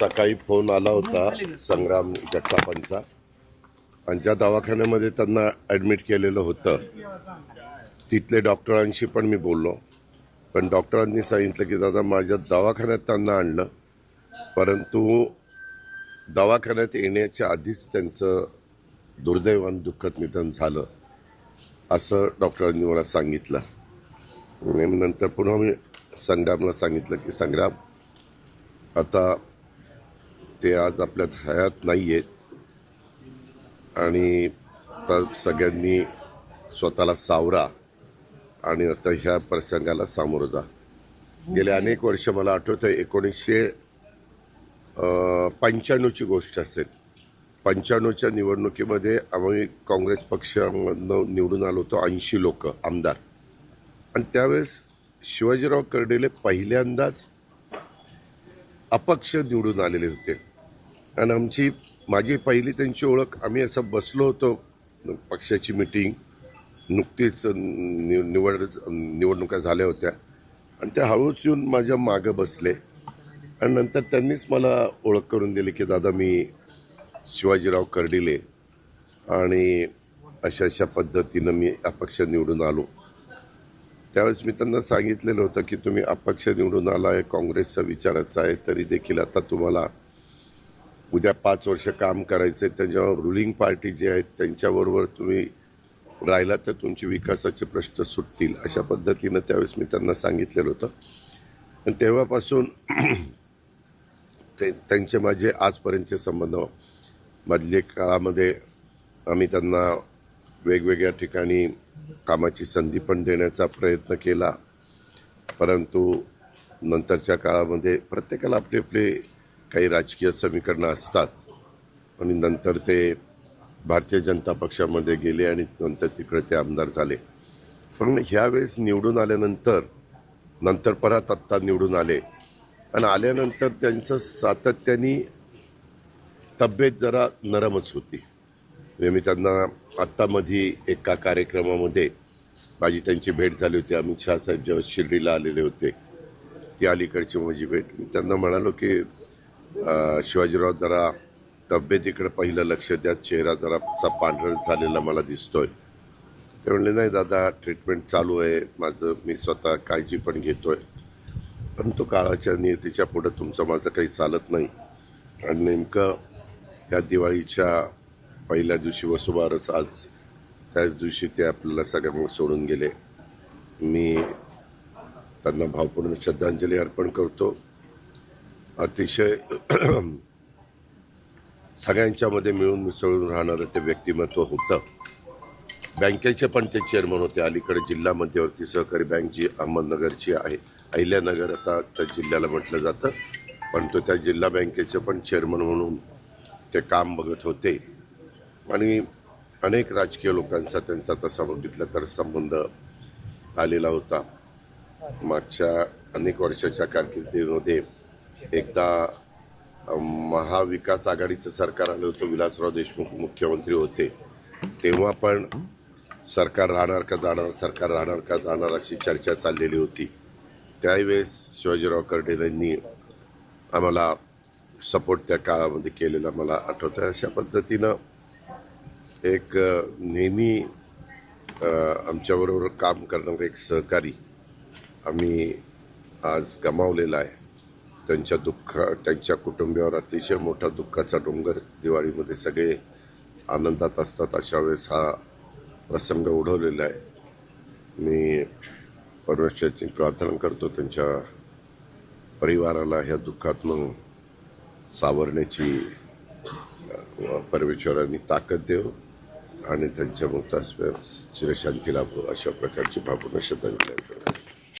सकाळी फोन आला होता संग्राम जगतापांचा. आणि ज्या दवाखान्यामध्ये त्यांना ॲडमिट केलेलं होतं तिथले डॉक्टरांशी पण मी बोललो. पण डॉक्टरांनी सांगितलं की दादा माझ्या दवाखान्यात त्यांना आणलं. परंतु दवाखान्यात येण्याच्या आधीच त्यांचं दुर्दैवानं दुःखद निधन झालं असं डॉक्टरांनी मला सांगितलं. आणि नंतर पुन्हा मी संग्रामला सांगितलं की संग्राम आता ते आज आपल्यात हयात नाही आहेत आणि आता सगळ्यांनी स्वतःला सावरा आणि आता ह्या प्रसंगाला सामोरं जा. गेले अनेक वर्ष मला आठवतं आहे एकोणीसशे पंच्याण्णवची गोष्ट असेल. पंच्याण्णवच्या निवडणुकीमध्ये आम्ही काँग्रेस पक्षामधनं निवडून आलो होतो ऐंशी लोक आमदार. आणि त्यावेळेस शिवाजीराव कर्डेले पहिल्यांदाच अपक्ष निवडून आलेले होते. आणि आमची माझी पहिली त्यांची ओळख आम्ही असं बसलो होतो पक्षाची मिटिंग नुकतीच नि निवड निवडणुका झाल्या होत्या. आणि त्या हळूच येऊन माझ्या मागं बसले. आणि नंतर त्यांनीच मला ओळख करून दिली की दादा मी शिवाजीराव कर्डिले आणि अशा अशा पद्धतीनं मी अपक्ष निवडून आलो. त्यावेळेस मी त्यांना सांगितलेलं होतं की तुम्ही अपक्ष निवडून आला आहे काँग्रेसचा विचाराचा आहे तरी देखील आता तुम्हाला उद्या पाच वर्ष काम करायचं आहे त्यांच्यावर रुलिंग पार्टी जे आहेत त्यांच्याबरोबर तुम्ही राहिला तर तुमचे विकासाचे प्रश्न सुटतील अशा पद्धतीनं त्यावेळेस मी त्यांना सांगितलेलं होतं. आणि तेव्हापासून ते त्यांचे माझे आजपर्यंतचे संबंध मधल्या काळामध्ये आम्ही त्यांना वेगवेगळ्या ठिकाणी कामाची संधी पण देण्याचा प्रयत्न केला. परंतु नंतरच्या काळामध्ये प्रत्येकाला आपले आपले काही राजकीय समीकरणं असतात. आणि नंतर ते भारतीय जनता पक्षामध्ये गेले आणि नंतर तिकडे ते आमदार झाले. पण ह्यावेळेस निवडून आल्यानंतर नंतर परत आत्ता निवडून आले. आणि आल्यानंतर त्यांचं सातत्याने तब्येत जरा नरमच होती. म्हणजे मी त्यांना आत्तामध्ये एका कार्यक्रमामध्ये माझी त्यांची भेट झाली होती. अमित शहा साहेब जेव्हा शिर्डीला आलेले होते. ती अलीकडची माझी भेट. मी त्यांना म्हणालो की शिवाजीराव जरा तब्येतीकडे पहिलं लक्ष द्या चेहरा जरा असा पांढर झालेला मला दिसतोय. ते म्हणले नाही दादा ट्रीटमेंट चालू आहे. माझं मी स्वतः काळजी पण घेतो आहे परंतु काळाच्या नियतीच्या पुढं तुमचं माझं काही चालत नाही. आणि नेमकं या दिवाळीच्या पहिल्या दिवशी वसुबारच आज त्याच दिवशी ते आपल्याला सगळ्यांना सोडून गेले. मी त्यांना भावपूर्ण श्रद्धांजली अर्पण करतो. अतिशय सगळ्यांच्यामध्ये मिळून मिसळून राहणारं ते व्यक्तिमत्व होतं. बँकेचे पण ते चेअरमन होते. अलीकडे जिल्हा मध्यवर्ती सहकारी बँक जी अहमदनगरची आहे. अहिल्यानगर आता त्या जिल्ह्याला म्हटलं जातं. पण तो त्या जिल्हा बँकेचे पण चेअरमन म्हणून ते काम बघत होते. आणि अनेक राजकीय लोकांचा त्यांचा तसा बघितला तर संबंध आलेला होता. मागच्या अनेक वर्षाच्या कारकिर्दीमध्ये एकदा महाविकास आघाडीचं सरकार आलं होतं विलासराव देशमुख मुख्यमंत्री होते. तेव्हा पण सरकार राहणार का जाणार सरकार राहणार का जाणार अशी चर्चा चाललेली होती. त्यावेळेस शिवाजीराव कर्डे यांनी आम्हाला सपोर्ट त्या काळामध्ये केलेला मला आठवतं अशा पद्धतीनं एक नेहमी आमच्याबरोबर काम करणारं एक सहकारी आम्ही आज गमावलेला आहे. त्यांच्या दुःख त्यांच्या कुटुंबियावर अतिशय मोठा दुःखाचा डोंगर दिवाळीमध्ये सगळे आनंदात असतात. अशा वेळेस हा प्रसंग ओढवलेला आहे. मी परमेश्वराची प्रार्थना करतो त्यांच्या परिवाराला ह्या दुःखातनं सावरण्याची परमेश्वरांनी ताकद देव आणि त्यांच्या मुक्तास चिरशांती लाभो अशा प्रकारची भावना श्रद्धांजली